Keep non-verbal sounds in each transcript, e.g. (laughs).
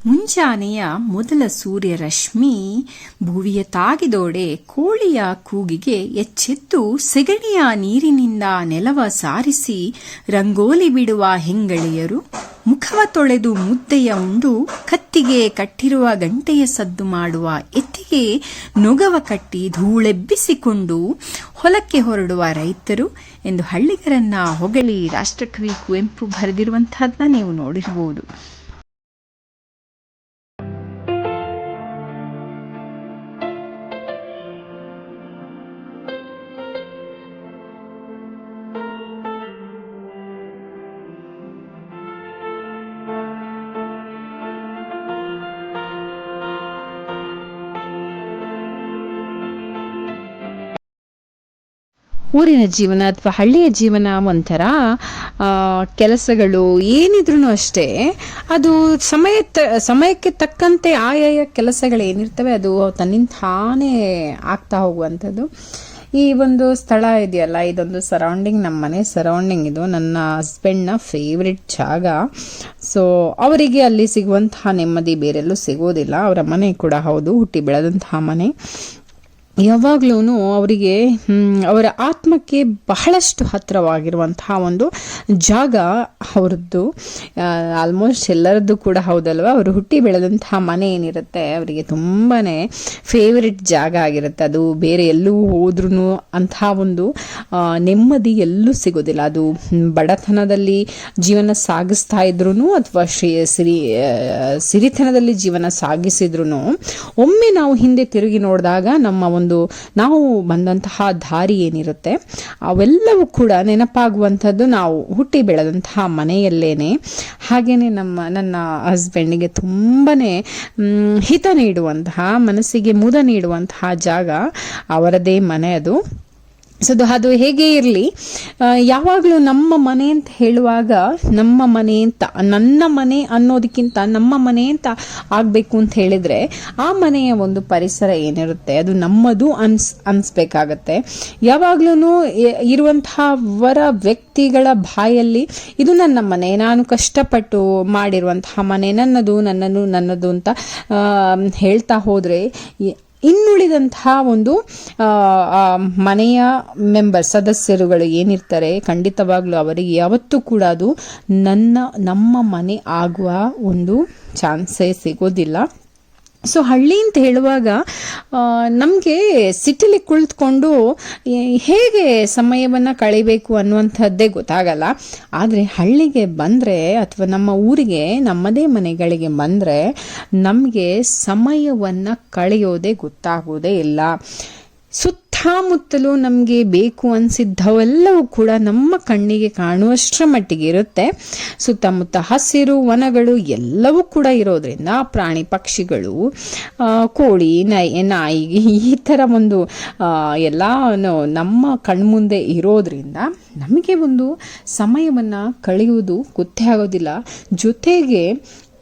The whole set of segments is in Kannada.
ಮುಂಜಾನೆಯ ಮೊದಲ ಸೂರ್ಯರಶ್ಮಿ ಭುವಿಯ ತಾಗಿದೋಡೆ ಕೋಳಿಯ ಕೂಗಿಗೆ ಎಚ್ಚೆತ್ತು ಸೆಗಣಿಯ ನೀರಿನಿಂದ ನೆಲವ ಸಾರಿಸಿ ರಂಗೋಲಿ ಬಿಡುವ ಹೆಂಗಳೆಯರು ಮುಖವ ತೊಳೆದು ಮುದ್ದೆಯ ಉಂಡು ಕತ್ತಿಗೆ ಕಟ್ಟಿರುವ ಗಂಟೆಯ ಸದ್ದು ಮಾಡುವ ಎತ್ತಿಗೆ ನೊಗವ ಕಟ್ಟಿ ಧೂಳೆಬ್ಬಿಸಿಕೊಂಡು ಹೊಲಕ್ಕೆ ಹೊರಡುವ ರೈತರು ಎಂದು ಹಳ್ಳಿಗರನ್ನ ಹೊಗಳಿ ರಾಷ್ಟ್ರಕವಿ ಕುವೆಂಪು ಬರೆದಿರುವಂತಹದ್ದನ್ನ ನೀವು ನೋಡಿರಬಹುದು ಊರಿನ ಜೀವನ ಅಥವಾ ಹಳ್ಳಿಯ ಜೀವನ ಒಂಥರ ಕೆಲಸಗಳು ಏನಿದ್ರೂ ಅಷ್ಟೇ. ಅದು ಸಮಯ ಸಮಯಕ್ಕೆ ತಕ್ಕಂತೆ ಆಯಾಯ ಕೆಲಸಗಳು ಏನಿರ್ತವೆ, ಅದು ತನ್ನಿಂದ ತಾನೇ ಆಗ್ತಾ ಹೋಗುವಂಥದ್ದು. ಈ ಒಂದು ಸ್ಥಳ ಇದೆಯಲ್ಲ, ಇದೊಂದು ಸರೌಂಡಿಂಗ್ ನಮ್ಮ ಮನೆ ಸರೌಂಡಿಂಗ್ ಇದು, ನನ್ನ ಹಸ್ಬೆಂಡ್ನ ಫೇವ್ರೆಟ್ ಜಾಗ. ಸೊ ಅವರಿಗೆ ಅಲ್ಲಿ ಸಿಗುವಂತಹ ನೆಮ್ಮದಿ ಬೇರೆಲ್ಲೂ ಸಿಗೋದಿಲ್ಲ. ಅವರ ಮನೆ ಕೂಡ ಹೌದು, ಹುಟ್ಟಿ ಬೆಳೆದಂತಹ ಮನೆ. ಯಾವಾಗ್ಲೂ ಅವರಿಗೆ ಅವರ ಆತ್ಮಕ್ಕೆ ಬಹಳಷ್ಟು ಹತ್ತಿರವಾಗಿರುವಂತಹ ಒಂದು ಜಾಗ ಅವ್ರದ್ದು. ಆಲ್ಮೋಸ್ಟ್ ಎಲ್ಲರದ್ದು ಕೂಡ ಹೌದಲ್ವ? ಅವರು ಹುಟ್ಟಿ ಬೆಳೆದಂತಹ ಮನೆ ಏನಿರುತ್ತೆ, ಅವರಿಗೆ ತುಂಬಾ ಫೇವರಿಟ್ ಜಾಗ ಆಗಿರುತ್ತೆ. ಅದು ಬೇರೆ ಎಲ್ಲೂ ಹೋದ್ರೂ ಅಂತಹ ಒಂದು ನೆಮ್ಮದಿ ಎಲ್ಲೂ ಸಿಗೋದಿಲ್ಲ. ಅದು ಬಡತನದಲ್ಲಿ ಜೀವನ ಸಾಗಿಸ್ತಾ ಇದ್ರೂ ಅಥವಾ ಶ್ರೀ ಸಿರಿ ಸಿರಿತನದಲ್ಲಿ ಜೀವನ ಸಾಗಿಸಿದ್ರು ಒಮ್ಮೆ ನಾವು ಹಿಂದೆ ತಿರುಗಿ ನೋಡಿದಾಗ ನಮ್ಮ ಒಂದು ನಾವು ಬಂದಂತಹ ದಾರಿ ಏನಿರುತ್ತೆ, ಅವೆಲ್ಲವೂ ಕೂಡ ನೆನಪಾಗುವಂಥದ್ದು ನಾವು ಹುಟ್ಟಿ ಬೆಳೆದಂತಹ ಮನೆಯಲ್ಲೇನೆ. ಹಾಗೇನೆ ನಮ್ಮ, ನನ್ನ ಹಸ್ಬೆಂಡಿಗೆ ತುಂಬಾ ಹಿತ ನೀಡುವಂತಹ, ಮನಸ್ಸಿಗೆ ಮುದ ನೀಡುವಂತಹ ಜಾಗ ಅವರದೇ ಮನೆ ಅದು. ಸೊ ಅದು ಹೇಗೆ ಇರಲಿ? ಯಾವಾಗಲೂ ನಮ್ಮ ಮನೆ ಅಂತ ಹೇಳುವಾಗ ನಮ್ಮ ಮನೆ ಅಂತ, ನನ್ನ ಮನೆ ಅನ್ನೋದಕ್ಕಿಂತ ನಮ್ಮ ಮನೆ ಅಂತ ಆಗಬೇಕು ಅಂತ ಹೇಳಿದರೆ ಆ ಮನೆಯ ಒಂದು ಪರಿಸರ ಏನಿರುತ್ತೆ? ಅದು ನಮ್ಮದು ಅನ್ಸ್, ಅನ್ಸ್ಬೇಕಾಗತ್ತೆ. ಯಾವಾಗ್ಲೂ ಇರುವಂತಹ ವರ ವ್ಯಕ್ತಿಗಳ ಬಾಯಲ್ಲಿ ಇದು ನನ್ನ ಮನೆ. ನಾನು ಕಷ್ಟಪಟ್ಟು ಮಾಡಿರುವಂತಹ ಮನೆ, ನನ್ನದು ನನ್ನದು ನನ್ನದು ಅಂತ ಹೇಳ್ತಾ ಹೋದ್ರೆ ಇನ್ನುಳಿದಂತಹ ಒಂದು ಮನೆಯ ಮೆಂಬರ್ ಸದಸ್ಯರುಗಳು ಏನಿರ್ತಾರೆ, ಖಂಡಿತವಾಗ್ಲೂ ಅವರಿಗೆ ಯಾವತ್ತೂ ಕೂಡ ಅದು ನನ್ನ, ನಮ್ಮ ಮನೆ ಆಗುವ ಒಂದು ಚಾನ್ಸೇ ಸಿಗೋದಿಲ್ಲ. ಸೊ ಹಳ್ಳಿ ಅಂತ ಹೇಳುವಾಗ ನಮಗೆ ಸಿಟಿಲಿ ಕುಳಿತುಕೊಂಡು ಹೇಗೆ ಸಮಯವನ್ನು ಕಳಿಬೇಕು ಅನ್ನುವಂಥದ್ದೇ ಗೊತ್ತಾಗಲ್ಲ. ಆದರೆ ಹಳ್ಳಿಗೆ ಬಂದರೆ ಅಥವಾ ನಮ್ಮ ಊರಿಗೆ, ನಮ್ಮದೇ ಮನೆಗಳಿಗೆ ಬಂದರೆ ನಮಗೆ ಸಮಯವನ್ನು ಕಳೆಯೋದೇ ಗೊತ್ತಾಗೋದೇ ಇಲ್ಲ. ಸುತ್ತಮುತ್ತಲೂ ನಮಗೆ ಬೇಕು ಅನಿಸಿದ್ದವೆಲ್ಲವೂ ಕೂಡ ನಮ್ಮ ಕಣ್ಣಿಗೆ ಕಾಣುವಷ್ಟರ ಮಟ್ಟಿಗೆ ಇರುತ್ತೆ. ಸುತ್ತಮುತ್ತ ಹಸಿರು, ವನಗಳು ಎಲ್ಲವೂ ಕೂಡ ಇರೋದ್ರಿಂದ ಪ್ರಾಣಿ ಪಕ್ಷಿಗಳು ಕೋಳಿ ನಾಯಿ ನಾಯಿ ಈ ಥರ ಒಂದು ಎಲ್ಲ ನಮ್ಮ ಕಣ್ಮುಂದೆ ಇರೋದ್ರಿಂದ ನಮಗೆ ಒಂದು ಸಮಯವನ್ನು ಕಳೆಯುವುದು ಗೊತ್ತೇ ಆಗೋದಿಲ್ಲ. ಜೊತೆಗೆ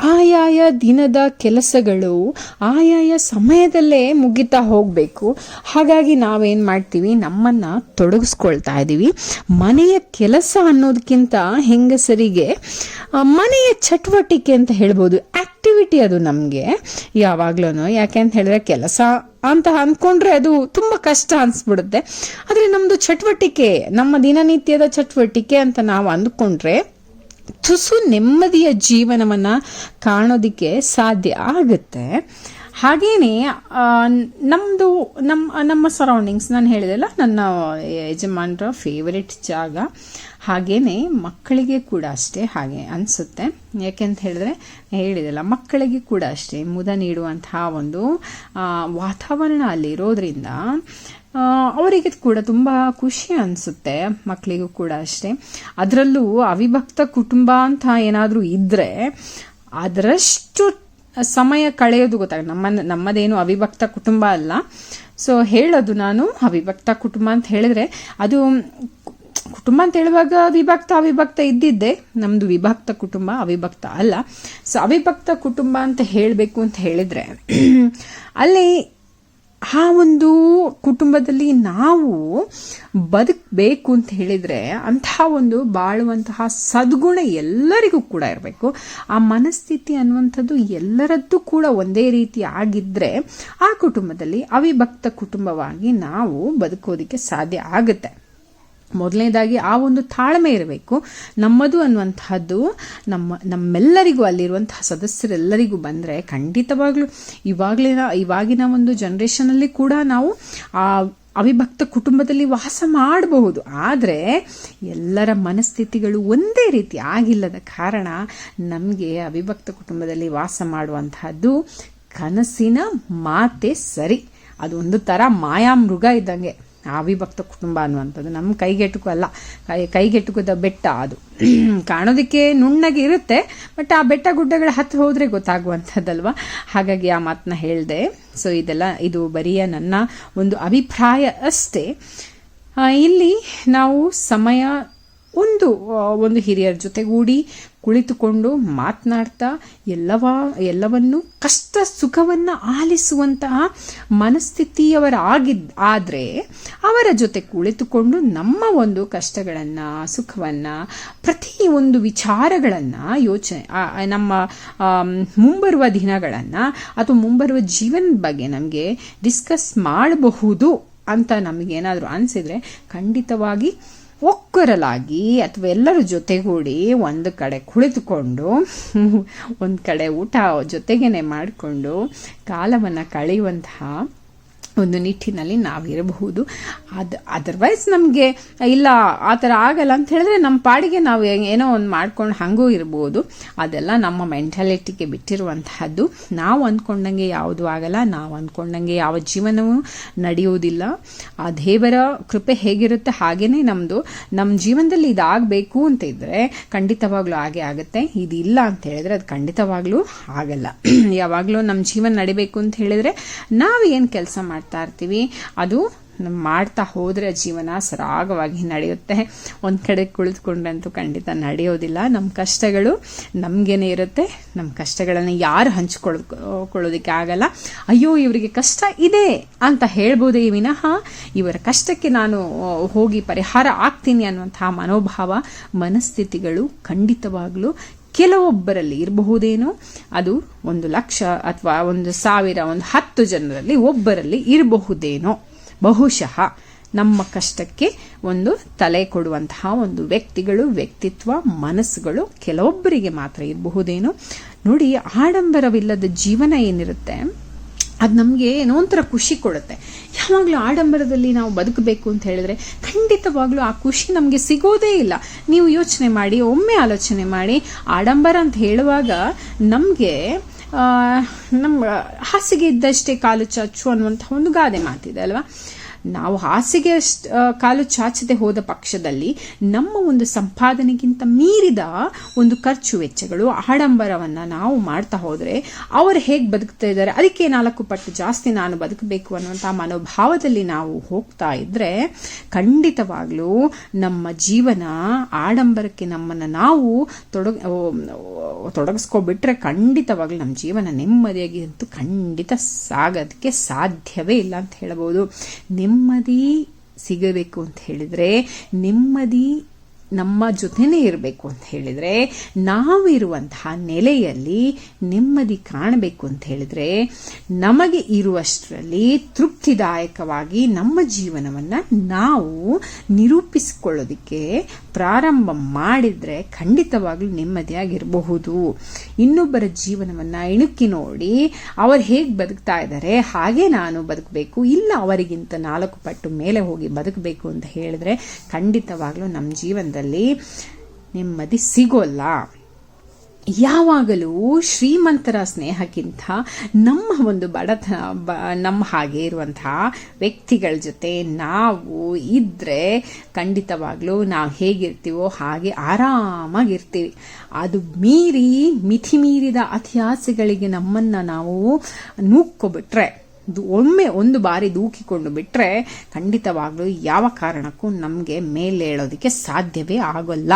ಆಯಾಯ ದಿನದ ಕೆಲಸಗಳು ಆಯಾಯ ಸಮಯದಲ್ಲೇ ಮುಗಿತಾ ಹೋಗಬೇಕು. ಹಾಗಾಗಿ ನಾವೇನು ಮಾಡ್ತೀವಿ? ನಮ್ಮನ್ನು ತೊಡಗಿಸ್ಕೊಳ್ತಾ ಇದ್ದೀವಿ ಮನೆಯ ಕೆಲಸ ಅನ್ನೋದಕ್ಕಿಂತ ಹೆಂಗಸರಿಗೆ ಮನೆಯ ಚಟುವಟಿಕೆ ಅಂತ ಹೇಳ್ಬೋದು. ಆಕ್ಟಿವಿಟಿ ಅದು ನಮಗೆ. ಯಾವಾಗ್ಲೂ ಯಾಕೆ ಅಂತ ಹೇಳಿದ್ರೆ ಕೆಲಸ ಅಂತ ಅಂದ್ಕೊಂಡ್ರೆ ಅದು ತುಂಬ ಕಷ್ಟ ಅನಿಸ್ಬಿಡುತ್ತೆ. ಆದರೆ ನಮ್ಮದು ಚಟುವಟಿಕೆ, ನಮ್ಮ ದಿನನಿತ್ಯದ ಚಟುವಟಿಕೆ ಅಂತ ನಾವು ಅಂದ್ಕೊಂಡ್ರೆ ತುಸು ನೆಮ್ಮದಿಯ ಜೀವನವನ್ನು ಕಾಣೋದಕ್ಕೆ ಸಾಧ್ಯ ಆಗುತ್ತೆ. ಹಾಗೆಯೇ ನಮ್ಮದು ನಮ್ಮ ನಮ್ಮ ಸರೌಂಡಿಂಗ್ಸ್ ನಾನು ಹೇಳಿದೆಲ್ಲ ನನ್ನ ಯಜಮಾನರ ಫೇವರೆಟ್ ಜಾಗ. ಹಾಗೆಯೇ ಮಕ್ಕಳಿಗೆ ಕೂಡ ಅಷ್ಟೇ ಹಾಗೆ ಅನಿಸುತ್ತೆ. ಯಾಕೆಂತ ಹೇಳಿದ್ರೆ ಹೇಳಿದೆಲ್ಲ ಮಕ್ಕಳಿಗೆ ಕೂಡ ಅಷ್ಟೇ ಮುದ ನೀಡುವಂತಹ ಒಂದು ವಾತಾವರಣ ಅಲ್ಲಿ ಇರೋದ್ರಿಂದ ಆ, ಅವರಿಗೆ ಕೂಡ ತುಂಬ ಖುಷಿ ಅನಿಸುತ್ತೆ ಮಕ್ಕಳಿಗೂ ಕೂಡ ಅಷ್ಟೇ. ಅದರಲ್ಲೂ ಅವಿಭಕ್ತ ಕುಟುಂಬ ಅಂತ ಏನಾದರೂ ಇದ್ದರೆ ಅದರಷ್ಟು ಸಮಯ ಕಳೆಯೋದು ಗೊತ್ತಾಗ ನಮ್ಮ ನಮ್ಮದೇನು ಅವಿಭಕ್ತ ಕುಟುಂಬ ಅಲ್ಲ. ಸೊ ಹೇಳೋದು ನಾನು ಅವಿಭಕ್ತ ಕುಟುಂಬ ಅಂತ ಹೇಳಿದ್ರೆ, ಅದು ಕುಟುಂಬ ಅಂತ ಹೇಳುವಾಗ ವಿಭಕ್ತ ಅವಿಭಕ್ತ ಇದ್ದಿದ್ದೆ. ನಮ್ಮದು ವಿಭಕ್ತ ಕುಟುಂಬ, ಅವಿಭಕ್ತ ಅಲ್ಲ. ಸೊ ಅವಿಭಕ್ತ ಕುಟುಂಬ ಅಂತ ಹೇಳಬೇಕು ಅಂತ ಹೇಳಿದ್ರೆ, (clears throat) ಅಲ್ಲಿ ಆ ಒಂದು ಕುಟುಂಬದಲ್ಲಿ ನಾವು ಬದುಕಬೇಕು ಅಂತ ಹೇಳಿದರೆ ಅಂತಹ ಒಂದು ಬಾಳುವಂತಹ ಸದ್ಗುಣ ಎಲ್ಲರಿಗೂ ಕೂಡ ಇರಬೇಕು. ಆ ಮನಸ್ಥಿತಿ ಅನ್ನುವಂಥದ್ದು ಎಲ್ಲರದ್ದು ಕೂಡ ಒಂದೇ ರೀತಿ ಆಗಿದ್ದರೆ ಆ ಕುಟುಂಬದಲ್ಲಿ ಅವಿಭಕ್ತ ಕುಟುಂಬವಾಗಿ ನಾವು ಬದುಕೋದಕ್ಕೆ ಸಾಧ್ಯ ಆಗುತ್ತೆ. ಮೊದಲನೇದಾಗಿ ಆ ಒಂದು ತಾಳ್ಮೆ ಇರಬೇಕು. ನಮ್ಮದು ಅನ್ನುವಂತಹದ್ದು ನಮ್ಮ, ನಮ್ಮೆಲ್ಲರಿಗೂ ಅಲ್ಲಿರುವಂತಹ ಸದಸ್ಯರೆಲ್ಲರಿಗೂ ಬಂದರೆ ಖಂಡಿತವಾಗ್ಲೂ ಇವಾಗಲಿನ, ಇವಾಗಿನ ಒಂದು ಜನ್ರೇಷನಲ್ಲಿ ಕೂಡ ನಾವು ಆ ಅವಿಭಕ್ತ ಕುಟುಂಬದಲ್ಲಿ ವಾಸ ಮಾಡಬಹುದು. ಆದರೆ ಎಲ್ಲರ ಮನಸ್ಥಿತಿಗಳು ಒಂದೇ ರೀತಿ ಆಗಿಲ್ಲದ ಕಾರಣ ನಮಗೆ ಅವಿಭಕ್ತ ಕುಟುಂಬದಲ್ಲಿ ವಾಸ ಮಾಡುವಂತಹದ್ದು ಕನಸಿನ ಮಾತೆ ಸರಿ. ಅದೊಂದು ಥರ ಮಾಯಾಮೃಗ ಇದ್ದಂಗೆ. ಅವಿಭಕ್ತ ಕುಟುಂಬ ಅನ್ನುವಂಥದ್ದು. ನಮ್ಮ ಕೈಗೆಟುಕು ಅಲ್ಲ. ಕೈ, ಕೈಗೆಟುಕದ ಬೆಟ್ಟ ಅದು. (clears throat) ಕಾಣೋದಕ್ಕೆ ನುಣ್ಣಗೆ ಇರುತ್ತೆ, ಬಟ್ ಆ ಬೆಟ್ಟ ಗುಡ್ಡಗಳ ಹತ್ತಿ ಹೋದರೆ ಗೊತ್ತಾಗುವಂಥದ್ದಲ್ವ? ಹಾಗಾಗಿ ಆ ಮಾತನ್ನ ಹೇಳಿದೆ. ಸೊ ಇದೆಲ್ಲ, ಇದು ಬರಿಯ ನನ್ನ ಒಂದು ಅಭಿಪ್ರಾಯ ಅಷ್ಟೇ. ಇಲ್ಲಿ ನಾವು ಸಮಯ ಒಂದು ಒಂದು ಹಿರಿಯರ ಜೊತೆಗೂಡಿ ಕುಳಿತುಕೊಂಡು ಮಾತನಾಡ್ತಾ ಎಲ್ಲವ, ಎಲ್ಲವನ್ನು ಕಷ್ಟ ಸುಖವನ್ನು ಆಲಿಸುವಂತಹ ಮನಸ್ಥಿತಿಯವರಾಗಿದ್ದ ಆದರೆ ಅವರ ಜೊತೆ ಕುಳಿತುಕೊಂಡು ನಮ್ಮ ಒಂದು ಕಷ್ಟಗಳನ್ನು, ಸುಖವನ್ನು, ಪ್ರತಿ ಒಂದು ವಿಚಾರಗಳನ್ನು ಯೋಚನೆ ನಮ್ಮ ಮುಂಬರುವ ದಿನಗಳನ್ನು ಅಥವಾ ಮುಂಬರುವ ಜೀವನದ ಬಗ್ಗೆ ನಮಗೆ ಡಿಸ್ಕಸ್ ಮಾಡಬಹುದು ಅಂತ ನಮಗೇನಾದರೂ ಅನಿಸಿದರೆ ಖಂಡಿತವಾಗಿ ಒಕ್ಕರಲಾಗಿ ಅಥವಾ ಎಲ್ಲರ ಜೊತೆಗೂಡಿ ಒಂದು ಕಡೆ ಕುಳಿತುಕೊಂಡು (laughs) ಒಂದು ಕಡೆ ಊಟ ಜೊತೆಗೇನೆ ಮಾಡಿಕೊಂಡು ಕಾಲವನ್ನು ಕಳೆಯುವಂತಹ ಒಂದು ನಿಟ್ಟಿನಲ್ಲಿ ನಾವಿರಬಹುದು. ಅದು ಅದರ್ವೈಸ್ ನಮಗೆ ಇಲ್ಲ, ಆ ಥರ ಆಗಲ್ಲ ಅಂತ ಹೇಳಿದ್ರೆ ನಮ್ಮ ಪಾಡಿಗೆ ನಾವು ಏನೋ ಒಂದು ಮಾಡ್ಕೊಂಡು ಹಂಗೂ ಇರ್ಬೋದು. ಅದೆಲ್ಲ ನಮ್ಮ ಮೆಂಟಾಲಿಟಿಗೆ ಬಿಟ್ಟಿರುವಂತಹದ್ದು. ನಾವು ಅಂದ್ಕೊಂಡಂಗೆ ಯಾವುದು ಆಗಲ್ಲ, ನಾವು ಅಂದ್ಕೊಂಡಂಗೆ ಯಾವ ಜೀವನವೂ ನಡೆಯುವುದಿಲ್ಲ. ಆ ದೇವರ ಕೃಪೆ ಹೇಗಿರುತ್ತೆ ಹಾಗೇನೆ ನಮ್ಮದು ನಮ್ಮ ಜೀವನದಲ್ಲಿ ಇದಾಗಬೇಕು ಅಂತ ಇದ್ದರೆ ಖಂಡಿತವಾಗ್ಲೂ ಹಾಗೆ ಆಗುತ್ತೆ. ಇದಿಲ್ಲ ಅಂತ ಹೇಳಿದ್ರೆ ಅದು ಖಂಡಿತವಾಗ್ಲೂ ಆಗಲ್ಲ. (clears throat) ಯಾವಾಗಲೂ ನಮ್ಮ ಜೀವನ ನಡಿಬೇಕು ಅಂತ ಹೇಳಿದ್ರೆ ನಾವು ಏನು ಕೆಲಸ ಮಾಡ್ತೀವಿ ಮಾಡ್ತಾ ಇರ್ತೀವಿ. ಅದು ಮಾಡ್ತಾ ಹೋದರೆ ಜೀವನ ಸರಾಗವಾಗಿ ನಡೆಯುತ್ತೆ. ಒಂದು ಕಡೆ ಕುಳಿತುಕೊಂಡಂತೂ ಖಂಡಿತ ನಡೆಯೋದಿಲ್ಲ. ನಮ್ಮ ಕಷ್ಟಗಳು ನಮಗೇನೆ ಇರುತ್ತೆ. ನಮ್ಮ ಕಷ್ಟಗಳನ್ನು ಯಾರು ಹಂಚ್ಕೊಳ್ಕೊಳ್ಳೋದಕ್ಕೆ ಆಗಲ್ಲ. ಅಯ್ಯೋ, ಇವರಿಗೆ ಕಷ್ಟ ಇದೆ ಅಂತ ಹೇಳ್ಬೋದೇ ವಿನಃ ಇವರ ಕಷ್ಟಕ್ಕೆ ನಾನು ಹೋಗಿ ಪರಿಹಾರ ಆಗ್ತೀನಿ ಅನ್ನುವಂತಹ ಮನೋಭಾವ, ಮನಸ್ಥಿತಿಗಳು ಖಂಡಿತವಾಗ್ಲೂ ಕೆಲವೊಬ್ಬರಲ್ಲಿ ಇರಬಹುದೇನೋ ಅದು ಒಂದು ಲಕ್ಷ ಅಥವಾ ಒಂದು ಸಾವಿರ, ಒಂದು ಹತ್ತು ಜನರಲ್ಲಿ ಒಬ್ಬರಲ್ಲಿ ಇರಬಹುದೇನೋ. ಬಹುಶಃ ನಮ್ಮ ಕಷ್ಟಕ್ಕೆ ಒಂದು ತಲೆ ಕೊಡುವಂತಹ ಒಂದು ವ್ಯಕ್ತಿಗಳು, ವ್ಯಕ್ತಿತ್ವ, ಮನಸ್ಸುಗಳು ಕೆಲವೊಬ್ಬರಿಗೆ ಮಾತ್ರ ಇರಬಹುದೇನೋ. ನೋಡಿ, ಆಡಂಬರವಿಲ್ಲದ ಜೀವನ ಏನಿರುತ್ತೆ? ಅದು ನಮಗೆ ಏನೋ ಒಂಥರ ಖುಷಿ ಕೊಡುತ್ತೆ. ಯಾವಾಗಲೂ ಆಡಂಬರದಲ್ಲಿ ನಾವು ಬದುಕಬೇಕು ಅಂತ ಹೇಳಿದ್ರೆ ಖಂಡಿತವಾಗ್ಲೂ ಆ ಖುಷಿ ನಮಗೆ ಸಿಗೋದೇ ಇಲ್ಲ. ನೀವು ಯೋಚನೆ ಮಾಡಿ, ಒಮ್ಮೆ ಆಲೋಚನೆ ಮಾಡಿ, ಆಡಂಬರ ಅಂತ ಹೇಳುವಾಗ ನಮಗೆ ನಮ್ಮ ಹಾಸಿಗೆ ಇದ್ದಷ್ಟೇ ಕಾಲು ಚಾಚು ಅನ್ನುವಂಥ ಒಂದು ಗಾದೆ ಮಾತಿದೆ ಅಲ್ವಾ? ನಾವು ಹಾಸಿಗೆ ಕಾಲು ಚಾಚದೆ ಹೋದ ಪಕ್ಷದಲ್ಲಿ ನಮ್ಮ ಒಂದು ಸಂಪಾದನೆಗಿಂತ ಮೀರಿದ ಒಂದು ಖರ್ಚು ವೆಚ್ಚಗಳು, ಆಡಂಬರವನ್ನು ನಾವು ಮಾಡ್ತಾ ಹೋದರೆ ಅವರು ಹೇಗೆ ಬದುಕ್ತಾ ಇದ್ದಾರೆ, ಅದಕ್ಕೆ ನಾಲ್ಕು ಪಟ್ಟು ಜಾಸ್ತಿ ನಾನು ಬದುಕಬೇಕು ಅನ್ನುವಂಥ ಮನೋಭಾವದಲ್ಲಿ ನಾವು ಹೋಗ್ತಾ ಇದ್ದರೆ ಖಂಡಿತವಾಗ್ಲೂ ನಮ್ಮ ಜೀವನ ಆಡಂಬರಕ್ಕೆ ನಮ್ಮನ್ನು ನಾವು ತೊಡಗ ತೊಡಗಿಸ್ಕೊಬಿಟ್ರೆ ಖಂಡಿತವಾಗ್ಲೂ ನಮ್ಮ ಜೀವನ ನೆಮ್ಮದಿಯಾಗಿ ಅಂತೂ ಖಂಡಿತ ಸಾಗೋದಕ್ಕೆ ಸಾಧ್ಯವೇ ಇಲ್ಲ ಅಂತ ಹೇಳ್ಬೋದು. ನೆಮ್ಮದಿ ಸಿಗಬೇಕು ಅಂತ ಹೇಳಿದರೆ ನೆಮ್ಮದಿ ನಮ್ಮ ಜೊತೆನೇ ಇರಬೇಕು ಅಂತ ಹೇಳಿದರೆ, ನಾವಿರುವಂತಹ ನೆಲೆಯಲ್ಲಿ ನೆಮ್ಮದಿ ಕಾಣಬೇಕು ಅಂತ ಹೇಳಿದರೆ, ನಮಗೆ ಇರುವಷ್ಟರಲ್ಲಿ ತೃಪ್ತಿದಾಯಕವಾಗಿ ನಮ್ಮ ಜೀವನವನ್ನು ನಾವು ನಿರೂಪಿಸಿಕೊಳ್ಳೋದಕ್ಕೆ ಪ್ರಾರಂಭ ಮಾಡಿದರೆ ಖಂಡಿತವಾಗ್ಲೂ ನೆಮ್ಮದಿಯಾಗಿರಬಹುದು. ಇನ್ನೊಬ್ಬರ ಜೀವನವನ್ನು ಇಣುಕಿ ನೋಡಿ ಅವರು ಹೇಗೆ ಬದುಕ್ತಾ ಇದ್ದಾರೆ ಹಾಗೆ ನಾನು ಬದುಕಬೇಕು, ಇಲ್ಲ ಅವರಿಗಿಂತ ನಾಲ್ಕು ಪಟ್ಟು ಮೇಲೆ ಹೋಗಿ ಬದುಕಬೇಕು ಅಂತ ಹೇಳಿದ್ರೆ ಖಂಡಿತವಾಗ್ಲೂ ನಮ್ಮ ಜೀವನದಲ್ಲಿ ನೆಮ್ಮದಿ ಸಿಗೋಲ್ಲ. ಯಾವಾಗಲೂ ಶ್ರೀಮಂತರ ಸ್ನೇಹಕ್ಕಿಂತ ನಮ್ಮ ಒಂದು ಬಡತನ, ಬ, ನಮ್ಮ ಹಾಗೆ ಇರುವಂತಹ ವ್ಯಕ್ತಿಗಳ ಜೊತೆ ನಾವು ಇದ್ದರೆ ಖಂಡಿತವಾಗ್ಲೂ ನಾವು ಹೇಗಿರ್ತೀವೋ ಹಾಗೆ ಆರಾಮಾಗಿರ್ತೀವಿ. ಅದು ಮೀರಿ ಮಿತಿ ಮೀರಿದ ಅತಿಹಾಸಗಳಿಗೆ ನಮ್ಮನ್ನು ನಾವು ನೂಕ್ಕೊಬಿಟ್ರೆ ಒಮ್ಮೆ ಒಂದು ಬಾರಿ ದೂಕಿಕೊಂಡು ಬಿಟ್ಟರೆ ಖಂಡಿತವಾಗ್ಲೂ ಯಾವ ಕಾರಣಕ್ಕೂ ನಮಗೆ ಮೇಲೇಳೋದಕ್ಕೆ ಸಾಧ್ಯವೇ ಆಗೋಲ್ಲ.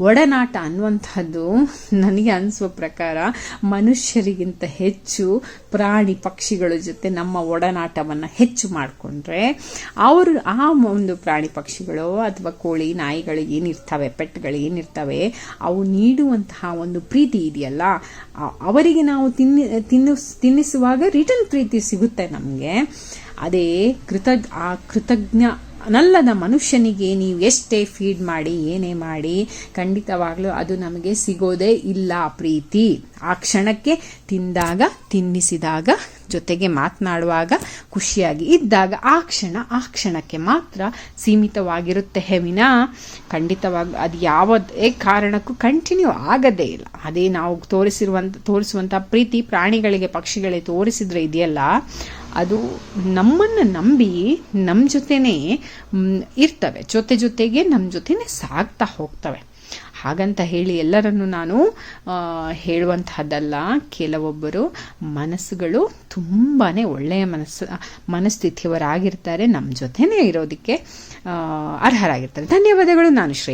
ಒಡನಾಟ ಅನ್ನುವಂಥದ್ದು ನನಗೆ ಅನಿಸುವ ಪ್ರಕಾರ ಮನುಷ್ಯರಿಗಿಂತ ಹೆಚ್ಚು ಪ್ರಾಣಿ ಪಕ್ಷಿಗಳ ಜೊತೆ ನಮ್ಮ ಒಡನಾಟವನ್ನು ಹೆಚ್ಚು ಮಾಡಿಕೊಂಡ್ರೆ ಅವರು ಆ ಒಂದು ಪ್ರಾಣಿ ಪಕ್ಷಿಗಳು ಅಥವಾ ಕೋಳಿ, ನಾಯಿಗಳು ಏನಿರ್ತವೆ, ಪೆಟ್ಗಳು ಏನಿರ್ತವೆ, ಅವು ನೀಡುವಂತಹ ಒಂದು ಪ್ರೀತಿ ಇದೆಯಲ್ಲ ಅವರಿಗೆ ನಾವು ತಿನ್ನಿ ತಿನ್ನಿಸ್ ತಿನ್ನಿಸುವಾಗ ರಿಟರ್ನ್ ಪ್ರೀತಿ ಸಿಗುತ್ತೆ. ನಮಗೆ. ಅದೇ ಕೃತಜ್ಞ ಆ ಕೃತಜ್ಞ, ನಲ್ಲದ ಮನುಷ್ಯನಿಗೆ ನೀವು ಎಷ್ಟೇ ಫೀಡ್ ಮಾಡಿ, ಏನೇ ಮಾಡಿ, ಖಂಡಿತವಾಗ್ಲೂ ಅದು ನಮಗೆ ಸಿಗೋದೇ ಇಲ್ಲ ಪ್ರೀತಿ. ಆ ಕ್ಷಣಕ್ಕೆ ತಿಂದಾಗ, ತಿನ್ನಿಸಿದಾಗ ಜೊತೆಗೆ ಮಾತನಾಡುವಾಗ ಖುಷಿಯಾಗಿ ಇದ್ದಾಗ ಆ ಕ್ಷಣ, ಆ ಕ್ಷಣಕ್ಕೆ ಮಾತ್ರ ಸೀಮಿತವಾಗಿರುತ್ತೆ ಹೆವಿನ. ಖಂಡಿತವಾಗಿ ಅದು ಯಾವುದೇ ಕಾರಣಕ್ಕೂ ಕಂಟಿನ್ಯೂ ಆಗದೇ ಇಲ್ಲ. ಅದೇ ನಾವು ತೋರಿಸಿರುವಂಥ ತೋರಿಸುವಂಥ ಪ್ರೀತಿ ಪ್ರಾಣಿಗಳಿಗೆ, ಪಕ್ಷಿಗಳಿಗೆ ತೋರಿಸಿದ್ರೆ ಇದೆಯಲ್ಲ, ಅದು ನಮ್ಮನ್ನು ನಂಬಿ ನಮ್ಮ ಜೊತೆನೇ ಇರ್ತವೆ. ಜೊತೆ ಜೊತೆಗೆ ನಮ್ಮ ಜೊತೆನೆ ಸಾಗ್ತಾ ಹೋಗ್ತವೆ. ಹಾಗಂತ ಹೇಳಿ ಎಲ್ಲರನ್ನು ನಾನು ಹೇಳುವಂತಹದ್ದಲ್ಲ. ಕೆಲವೊಬ್ಬರು ಮನಸ್ಸುಗಳು ತುಂಬಾ ಒಳ್ಳೆಯ ಮನಸ್ಸು, ಮನಸ್ಥಿತಿಯವರಾಗಿರ್ತಾರೆ. ನಮ್ಮ ಜೊತೆನೇ ಇರೋದಕ್ಕೆ ಅರ್ಹರಾಗಿರ್ತಾರೆ. ಧನ್ಯವಾದಗಳು. ನಾನು ಶ್ರೇಯ.